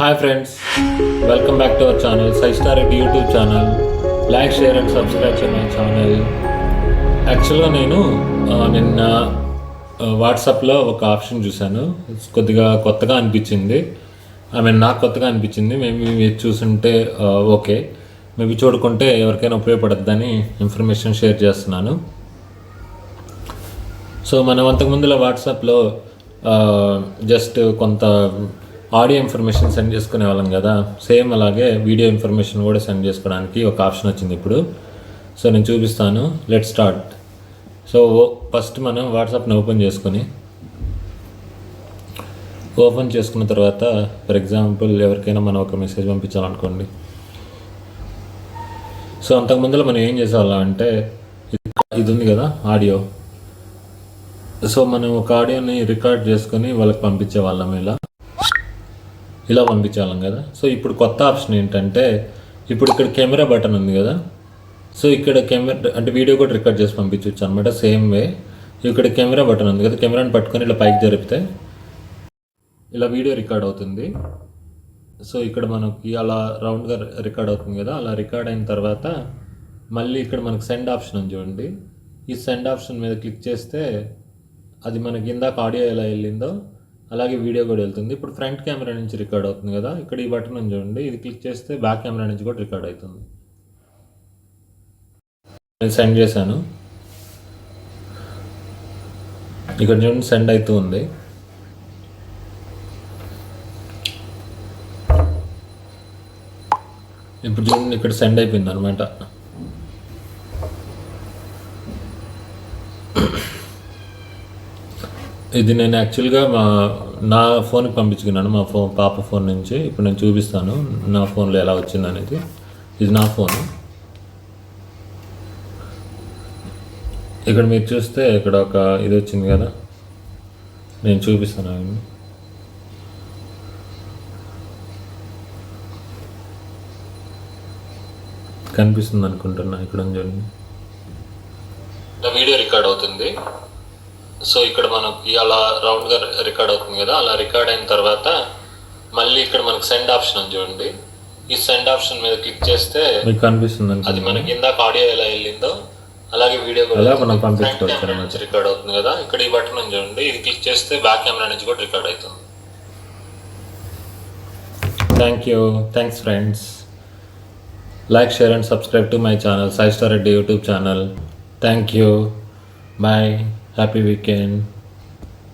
Hi friends welcome back to our channel Sai Star Reddy YouTube channel like share and subscribe చేయ my channel యాక్చువల్గా నేను నిన్న వాట్సాప్లో ఒక ఆప్షన్ చూశాను. కొద్దిగా కొత్తగా అనిపించింది. ఐ మీన్ నాకు కొత్తగా అనిపించింది. మేము మీరు చూసుంటే ఓకే మేబీ చూడుకుంటే ఎవరికైనా ఉపయోగపడద్దని ఇన్ఫర్మేషన్ షేర్ చేస్తున్నాను. సో మనం అంతకుముందులో వాట్సాప్లో జస్ట్ కొంత ఆడియో ఇన్ఫర్మేషన్ సెండ్ చేసుకునే వాళ్ళం కదా. సేమ్ అలాగే వీడియో ఇన్ఫర్మేషన్ కూడా సెండ్ చేసుకోవడానికి ఒక ఆప్షన్ వచ్చింది ఇప్పుడు. సో నేను చూపిస్తాను. లెట్ స్టార్ట్ సో ఫస్ట్ మనం వాట్సాప్ని ఓపెన్ చేసుకొని ఓపెన్ చేసుకున్న తర్వాత ఫర్ ఎగ్జాంపుల్ ఎవరికైనా మనం ఒక మెసేజ్ పంపించాలనుకోండి. సో అంతకుముందులో మనం ఏం చేసేవాళ్ళం అంటే ఇది ఉంది కదా ఆడియో. సో మనం ఒక ఆడియోని రికార్డ్ చేసుకొని వాళ్ళకి పంపించే వాళ్ళం ఇలా. ఇలా పంపించేవాళ్ళం కదా. సో ఇప్పుడు కొత్త ఆప్షన్ ఏంటంటే ఇప్పుడు ఇక్కడ కెమెరా బటన్ ఉంది కదా. సో ఇక్కడ కెమెరా అంటే వీడియో కూడా రికార్డ్ చేసి పంపించవచ్చు అనమాట సేమ్ వే. ఇక్కడ కెమెరా బటన్ ఉంది కదా కెమెరాని పట్టుకొని ఇలా పైకి జరిపితే ఇలా వీడియో రికార్డ్ అవుతుంది. సో ఇక్కడ మనకి అలా రౌండ్గా రికార్డ్ అవుతుంది కదా అలా రికార్డ్ అయిన తర్వాత మళ్ళీ ఇక్కడ మనకు సెండ్ ఆప్షన్ ఉంది చూడండి. ఈ సెండ్ ఆప్షన్ మీద క్లిక్ చేస్తే అది మనకి ఇందాక ఆడియో ఎలా వెళ్ళిందో అలాగే వీడియో కూడా వెళ్తుంది. ఇప్పుడు ఫ్రంట్ కెమెరా నుంచి రికార్డ్ అవుతుంది కదా ఇక్కడ ఈ బటన్ ఉంది చూడండి. ఇది క్లిక్ చేస్తే బ్యాక్ కెమెరా నుంచి కూడా రికార్డ్ అవుతుంది. నేను సెండ్ చేశాను. ఇక్కడ చూడండి సెండ్ అవుతూ ఉంది. ఇప్పుడు చూడండి ఇక్కడ సెండ్ అయిపోయింది అనమాట ఇది నేను యాక్చువల్గా మా నా ఫోన్కి పంపించుకున్నాను. మా ఫోన్ పాప ఫోన్ నుంచి. ఇప్పుడు నేను చూపిస్తాను. నా ఫోన్లో ఎలా వచ్చింది అనేది. ఇది నా ఫోన్ ఇక్కడ మీరు చూస్తే ఇక్కడ ఒక ఇది వచ్చింది కదా. నేను చూపిస్తాను కనిపిస్తుంది అనుకుంటున్నా ఇక్కడ చూడండి వీడియో రికార్డ్ అవుతుంది. సో ఇక్కడ మనకి అలా రౌండ్గా రికార్డ్ అవుతుంది కదా అలా రికార్డ్ అయిన తర్వాత మళ్ళీ ఇక్కడ మనకు సెండ్ ఆప్షన్ ఉంది చూడండి. ఈ సెండ్ ఆప్షన్ మీద క్లిక్ చేస్తే మీకు కనిపిస్తుంది అది మనకి ఇందాక ఆడియో ఎలా వెళ్ళిందో అలాగే వీడియో కూడా పంపించుకోవచ్చు రికార్డ్ అవుతుంది కదా. ఇక్కడ ఈ బటన్ ఉంది చూడండి. ఇది క్లిక్ చేస్తే బ్యాక్ కెమెరా నుంచి కూడా రికార్డ్ అవుతుంది. Thank you thanks friends like share and subscribe to my channel Sai Star Reddy YouTube channel thank you bye happy weekend.